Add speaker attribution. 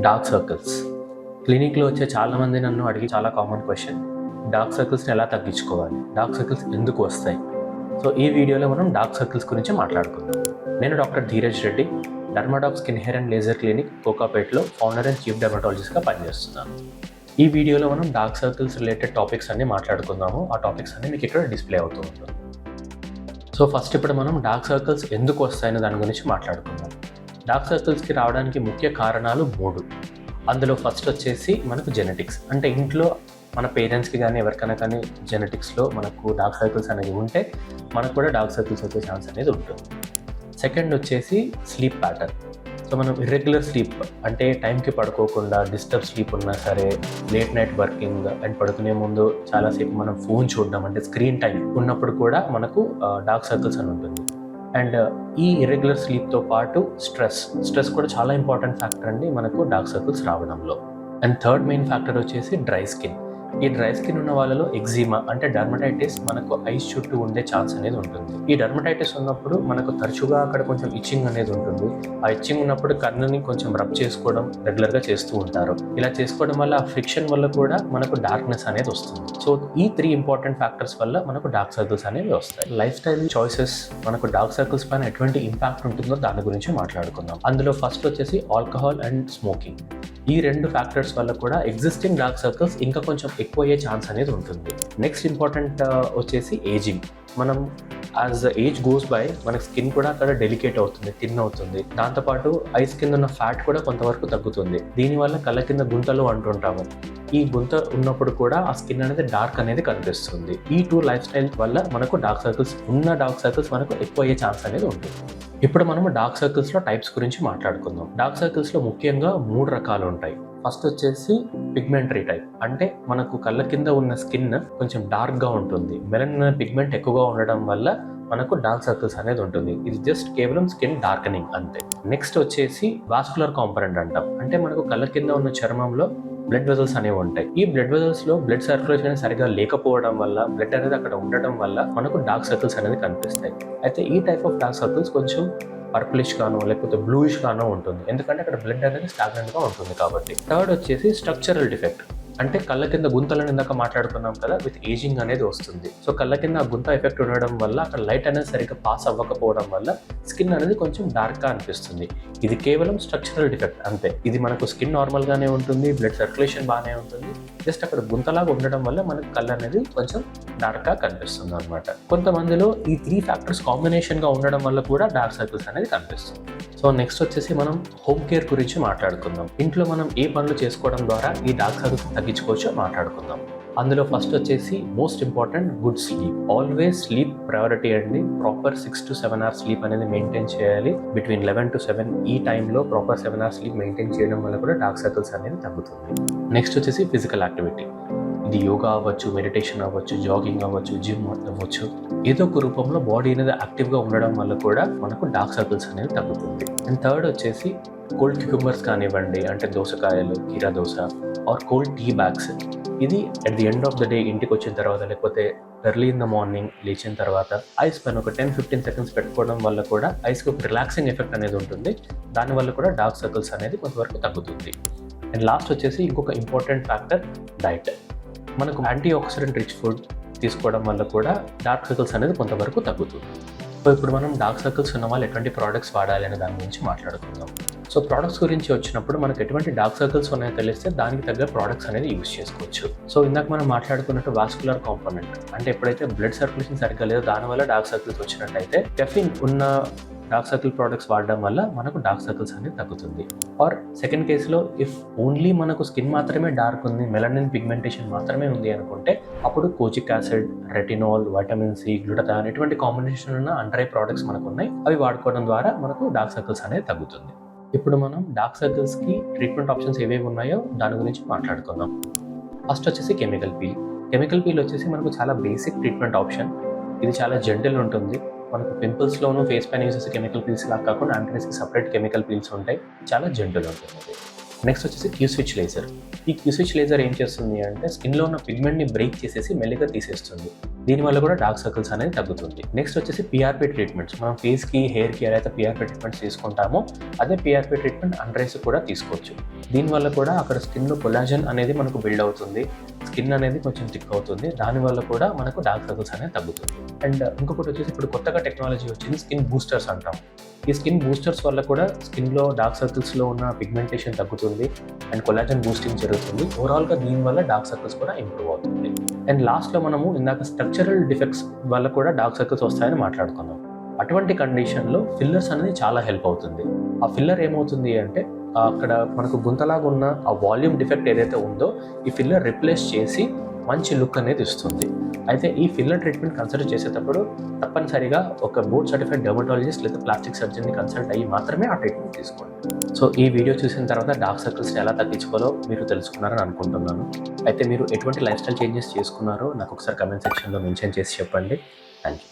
Speaker 1: Dark circles క్లినిక్లో వచ్చే చాలామంది నన్ను అడిగి చాలా కామన్ క్వశ్చన్ డార్క్ సర్కిల్స్ని ఎలా తగ్గించుకోవాలి? డార్క్ సర్కిల్స్ ఎందుకు వస్తాయి? సో ఈ వీడియోలో మనం డార్క్ సర్కిల్స్ గురించి మాట్లాడుకుందాం. నేను doctor Dheeraj Reddy Dermadoc skin hair and laser clinic కోకాపేట్లో founder and chief డెర్మటాలజిస్ట్గా పనిచేస్తున్నాను. ఈ వీడియోలో మనం డార్క్ సర్కిల్స్ రిలేటెడ్ టాపిక్స్ అన్ని మాట్లాడుకుందాము. ఆ టాపిక్స్ అన్ని మీకు ఇక్కడ డిస్ప్లే అవుతూ ఉంటుంది సో ఫస్ట్ ఇప్పుడు మనం డార్క్ సర్కిల్స్ ఎందుకు వస్తాయనే దాని గురించి మాట్లాడుకుందాం. డార్క్ సర్కిల్స్కి రావడానికి ముఖ్య కారణాలు మూడు. అందులో ఫస్ట్ వచ్చేసి మనకు జెనెటిక్స్ అంటే ఇంట్లో మన పేరెంట్స్కి కానీ ఎవరికైనా కానీ జెనెటిక్స్లో మనకు డార్క్ సర్కిల్స్ అనేది ఉంటే మనకు కూడా డార్క్ సర్కిల్స్ వచ్చే ఛాన్స్ అనేది ఉంటుంది. సెకండ్ వచ్చేసి స్లీప్ ప్యాటర్న్ సో మనం ఇర్రెగ్యులర్ స్లీప్ అంటే టైంకి పడుకోకుండా డిస్టర్బ్ స్లీప్ ఉన్నా సరే లేట్ నైట్ వర్కింగ్ అండ్ పడుకునే ముందు చాలాసేపు మనం ఫోన్ చూడడం అంటే స్క్రీన్ టైం ఉన్నప్పుడు కూడా మనకు డార్క్ సర్కిల్స్ అని ఉంటుంది. అండ్ ఈ ఇర్రెగ్యులర్ స్లీప్తో పాటు స్ట్రెస్ స్ట్రెస్ కూడా చాలా ఇంపార్టెంట్ ఫ్యాక్టర్ అండి మనకు డార్క్ సర్కిల్స్ రావడంలో. అండ్ థర్డ్ మెయిన్ ఫ్యాక్టర్ వచ్చేసి డ్రై స్కిన్ ఈ డ్రై స్కిన్ ఉన్న వాళ్ళలో ఎగ్జిమా అంటే డర్మటైటిస్ మనకు ఐస్ చుట్టూ ఉండే ఛాన్స్ అనేది ఉంటుంది. ఈ డర్మటైటిస్ ఉన్నప్పుడు మనకు తరచుగా అక్కడ కొంచెం ఇచ్చింగ్ అనేది ఉంటుంది. ఆ ఇచ్చింగ్ ఉన్నప్పుడు కన్నుని కొంచెం రబ్ చేసుకోవడం రెగ్యులర్గా చేస్తూ ఉంటారు. ఇలా చేసుకోవడం వల్ల ఆ ఫ్రిక్షన్ వల్ల కూడా మనకు డార్క్నెస్ అనేది వస్తుంది. సో ఈ త్రీ ఇంపార్టెంట్ ఫ్యాక్టర్స్ వల్ల మనకు డార్క్ సర్కిల్స్ అనేవి వస్తాయి. లైఫ్ స్టైల్ చాయిసెస్ మనకు డార్క్ సర్కిల్స్ పైన ఎటువంటి ఇంపాక్ట్ ఉంటుందో దాని గురించి మాట్లాడుకుందాం. అందులో ఫస్ట్ వచ్చేసి ఆల్కహాల్ అండ్ స్మోకింగ్ ఈ రెండు ఫ్యాక్టర్స్ వల్ల కూడా ఎగ్జిస్టింగ్ డార్క్ సర్కిల్స్ ఇంకా కొంచెం ఎక్కువ అయ్యే ఛాన్స్ అనేది ఉంటుంది. నెక్స్ట్ ఇంపార్టెంట్ uh, వచ్చేసి ఏజింగ్ మనం యాజ్ ఏజ్ గోస్ బై మన స్కిన్ కూడా అక్కడ డెలికేట్ అవుతుంది థిన్ అవుతుంది. దాంతోపాటు ఐస్ కింద ఉన్న ఫ్యాట్ కూడా కొంతవరకు తగ్గుతుంది. దీనివల్ల కళ్ళ కింద గుంటలు అంటుంటాము. ఈ గుంత ఉన్నప్పుడు కూడా ఆ స్కిన్ అనేది డార్క్ అనేది కనిపిస్తుంది. ఈ టూ లైఫ్ స్టైల్ వల్ల మనకు డార్క్ సర్కిల్స్ ఉన్న డార్క్ సర్కిల్స్ మనకు ఎక్కువ అయ్యే ఛాన్స్ అనేది ఉంటుంది. ఇప్పుడు మనము డార్క్ సర్కిల్స్లో టైప్స్ గురించి మాట్లాడుకుందాం. డార్క్ సర్కిల్స్లో ముఖ్యంగా మూడు రకాలు ఉంటాయి. ఫస్ట్ వచ్చేసి పిగ్మెంటరీ టైప్. అంటే మనకు కళ్ళ కింద ఉన్న స్కిన్ కొంచెం డార్క్గా ఉంటుంది. మెలన్ పిగ్మెంట్ ఎక్కువగా ఉండడం వల్ల మనకు డార్క్ సర్కిల్స్ అనేది ఉంటుంది. ఇది జస్ట్ కేవలం స్కిన్ డార్కనింగ్ అంతే. నెక్స్ట్ వచ్చేసి వాస్కులర్ కాంపనెంట్ అంటాం. అంటే మనకు కళ్ళ కింద ఉన్న చర్మంలో బ్లడ్ వెజల్స్ అనేవి ఉంటాయి. ఈ బ్లడ్ వెజల్స్లో బ్లడ్ సర్క్యులేషన్ అనేది సరిగా లేకపోవడం వల్ల బ్లడ్ అనేది అక్కడ ఉండడం వల్ల మనకు డార్క్ సర్కిల్స్ అనేది కనిపిస్తాయి. అయితే ఈ టైప్ ఆఫ్ డార్క్ సర్కిల్స్ కొంచెం పర్పులిష్ గానో లేకపోతే బ్లూయిష్ గానో ఉంటుంది. ఎందుకంటే అక్కడ బ్లడ్ అనేది స్టాగ్నెంట్గా ఉంటుంది కాబట్టి. థర్డ్ వచ్చేసి స్ట్రక్చరల్ డిఫెక్ట్ అంటే కళ్ళ కింద గుంతలను ఇందాక మాట్లాడుకున్నాం కదా విత్ ఏజింగ్ అనేది వస్తుంది. సో కళ్ళ కింద ఆ గుంత ఎఫెక్ట్ ఉండడం వల్ల అక్కడ లైట్ అనేది సరిగ్గా పాస్ అవ్వకపోవడం వల్ల స్కిన్ అనేది కొంచెం డార్క్గా అనిపిస్తుంది. ఇది కేవలం స్ట్రక్చరల్ డిఫెక్ట్ అంతే. ఇది మనకు స్కిన్ నార్మల్గానే ఉంటుంది బ్లడ్ సర్క్యులేషన్ బాగానే ఉంటుంది. జస్ట్ అక్కడ గుంతలాగా ఉండడం వల్ల మనకు కళ్ళు అనేది కొంచెం డార్క్గా కనిపిస్తుంది అనమాట కొంతమందిలో ఈ త్రీ ఫ్యాక్టర్స్ కాంబినేషన్గా ఉండడం వల్ల కూడా డార్క్ సర్కిల్స్ అనేది కనిపిస్తుంది. సో నెక్స్ట్ వచ్చేసి మనం హోమ్ కేర్ గురించి మాట్లాడుకుందాం. ఇంట్లో మనం ఏ పనులు చేసుకోవడం ద్వారా ఈ డార్క్ సర్కిల్స్ తగ్గించుకోవచ్చో మాట్లాడుకుందాం. అందులో ఫస్ట్ వచ్చేసి most important good sleep always sleep priority అండి. Proper six to seven hours sleep అనేది మెయింటైన్ చేయాలి. బిట్వీన్ లెవెన్ టు సెవెన్ ఈ టైంలో proper seven hours sleep maintain చేయడం వల్ల కూడా డార్క్ సర్కిల్స్ అనేది తగ్గుతుంది. నెక్స్ట్ వచ్చేసి ఫిజికల్ యాక్టివిటీ ఇది యోగా అవ్వచ్చు మెడిటేషన్ అవ్వచ్చు జాగింగ్ అవ్వచ్చు జిమ్ అవ్వచ్చు. ఏదో ఒక రూపంలో బాడీ అనేది యాక్టివ్గా ఉండడం వల్ల కూడా మనకు డార్క్ సర్కిల్స్ అనేవి తగ్గుతుంది. అండ్ థర్డ్ వచ్చేసి కోల్డ్ క్యూకుంబర్స్ కానివ్వండి అంటే దోసకాయలు కీరా దోశ ఆర్ కోల్డ్ టీ బ్యాగ్స్ ఇది at the end of the day ఇంటికి వచ్చిన తర్వాత లేకపోతే ఎర్లీ ఇన్ ద మార్నింగ్ లేచిన తర్వాత ఐస్ పైన ఒక టెన్ ఫిఫ్టీన్ సెకండ్స్ పెట్టుకోవడం వల్ల కూడా ఐస్కి ఒక రిలాక్సింగ్ ఎఫెక్ట్ అనేది ఉంటుంది. దానివల్ల కూడా డార్క్ సర్కిల్స్ అనేది కొంతవరకు తగ్గుతుంది. అండ్ లాస్ట్ వచ్చేసి ఇంకొక ఇంపార్టెంట్ ఫ్యాక్టర్ డైట్ మనకు యాంటీ ఆక్సిడెంట్ రిచ్ ఫుడ్ తీసుకోవడం వల్ల కూడా డార్క్ సర్కిల్స్ అనేది కొంతవరకు తగ్గుతుంది. సో ఇప్పుడు మనం డార్క్ సర్కిల్స్ ఉన్న వాళ్ళు ఎటువంటి ప్రోడక్ట్స్ వాడాలి అనే దాని గురించి మాట్లాడుకుందాం. సో ప్రోడక్ట్స్ గురించి వచ్చినప్పుడు మనకు ఎటువంటి డార్క్ సర్కిల్స్ ఉన్నాయో తెలిస్తే దానికి తగ్గ ప్రోడక్ట్స్ అనేది యూజ్ చేసుకోవచ్చు. సో ఇందాక మనం మాట్లాడుకున్నట్టు వాస్కులర్ కాంపోనెంట్ అంటే ఎప్పుడైతే బ్లడ్ సర్క్యులేషన్ సరిగ్గా లేదో దానివల్ల డార్క్ సర్కిల్స్ వచ్చినట్టయితే కెఫిన్ ఉన్న డార్క్ సర్కిల్ ప్రోడక్ట్స్ వాడడం వల్ల మనకు డార్క్ సర్కిల్స్ అనేది తగ్గుతుంది. ఆర్ సెకండ్ కేసులో ఇఫ్ ఓన్లీ మనకు స్కిన్ మాత్రమే డార్క్ ఉంది మెలనిన్ పిగ్మెంటేషన్ మాత్రమే ఉంది అనుకుంటే అప్పుడు kojic acid retinol vitamin C glutathione ఇటువంటి కాంబినేషన్ ఉన్న అండ్రై ప్రోడక్ట్స్ మనకు ఉన్నాయి అవి వాడుకోవడం ద్వారా మనకు డార్క్ సర్కిల్స్ అనేది తగ్గుతుంది. ఇప్పుడు మనం డార్క్ సర్కిల్స్కి ట్రీట్మెంట్ ఆప్షన్స్ ఏవేవి ఉన్నాయో దాని గురించి మాట్లాడుకుందాం. ఫస్ట్ వచ్చేసి కెమికల్ పీల్. కెమికల్ పీల్ వచ్చేసి మనకు చాలా బేసిక్ ట్రీట్మెంట్ ఆప్షన్. ఇది చాలా జెంటల్ ఉంటుంది. మనకు పింపుల్స్లోనూ ఫేస్ పైన యూస్ చేసే కెమికల్ పీల్స్ లాగా కాకుండా యాంటీస్కి సపరేట్ కెమికల్ పీల్స్ ఉంటాయి. చాలా జెంటల్ ఉంటుంది నెక్స్ట్ వచ్చేసి క్యూ స్విచ్ లేజర్ ఈ క్యూ స్విచ్ లేజర్ ఏం చేస్తుంది అంటే స్కిన్లో ఉన్న పిగ్మెంట్ని బ్రేక్ చేసేసి మెల్లిగా తీసేస్తుంది. దీనివల్ల కూడా డార్క్ సర్కిల్స్ అనేది తగ్గుతుంది. నెక్స్ట్ వచ్చేసి పిఆర్పి ట్రీట్మెంట్స్. మనం ఫేస్కి హెయిర్కి ఎలా అయితే పిఆర్పి ట్రీట్మెంట్స్ తీసుకుంటామో అదే పిఆర్పి ట్రీట్మెంట్ అండ్రైస్ కూడా తీసుకోవచ్చు. దీనివల్ల కూడా అక్కడ స్కిన్లో కొలాజన్ అనేది మనకు బిల్డ్ అవుతుంది. స్కిన్ అనేది కొంచెం థిక్ అవుతుంది. దానివల్ల కూడా మనకు డార్క్ సర్కిల్స్ అనేది తగ్గుతుంది. అండ్ ఇంకొకటి వచ్చేసి ఇప్పుడు కొత్తగా టెక్నాలజీ వచ్చింది స్కిన్ బూస్టర్స్ అంటాం. ఈ స్కిన్ బూస్టర్స్ వల్ల కూడా స్కిన్లో డార్క్ సర్కిల్స్లో ఉన్న పిగ్మెంటేషన్ తగ్గుతుంది. అండ్ కొలాజన్ బూస్టింగ్ జరుగుతుంది. ఓవరాల్గా దీనివల్ల డార్క్ సర్కిల్స్ కూడా ఇంప్రూవ్ అవుతుంది. అండ్ లాస్ట్లో మనము ఇందాక స్ట్రక్చరల్ డిఫెక్ట్స్ వల్ల కూడా డార్క్ సర్కిల్స్ వస్తాయని మాట్లాడుకున్నాం. అటువంటి కండిషన్లో ఫిల్లర్స్ అనేది చాలా హెల్ప్ అవుతుంది. ఆ ఫిల్లర్ ఏమవుతుంది అంటే అక్కడ మనకు గుంతలాగా ఉన్న ఆ వాల్యూమ్ డిఫెక్ట్ ఏదైతే ఉందో ఈ ఫిల్లర్ రిప్లేస్ చేసి మంచి లుక్ అనేది ఇస్తుంది. అయితే ఈ ఫిల్లర్ ట్రీట్మెంట్ కన్సల్ట్ చేసేటప్పుడు తప్పనిసరిగా ఒక బోర్డ్ సర్టిఫైడ్ డెర్మటాలజిస్ట్ లేదా ప్లాస్టిక్ సర్జన్ని కన్సల్ట్ అయ్యి మాత్రమే ఆ ట్రీట్మెంట్ తీసుకోండి. సో ఈ వీడియో చూసిన తర్వాత డార్క్ సర్కిల్స్ ఎలా తగ్గించుకోవాలో మీరు తెలుసుకున్నారని అనుకుంటున్నాను. అయితే మీరు ఎటువంటి లైఫ్ స్టైల్ చేంజెస్ చేసుకున్నారో నాకు ఒకసారి కమెంట్ సెక్షన్లో మెన్షన్ చేసి చెప్పండి. Thank you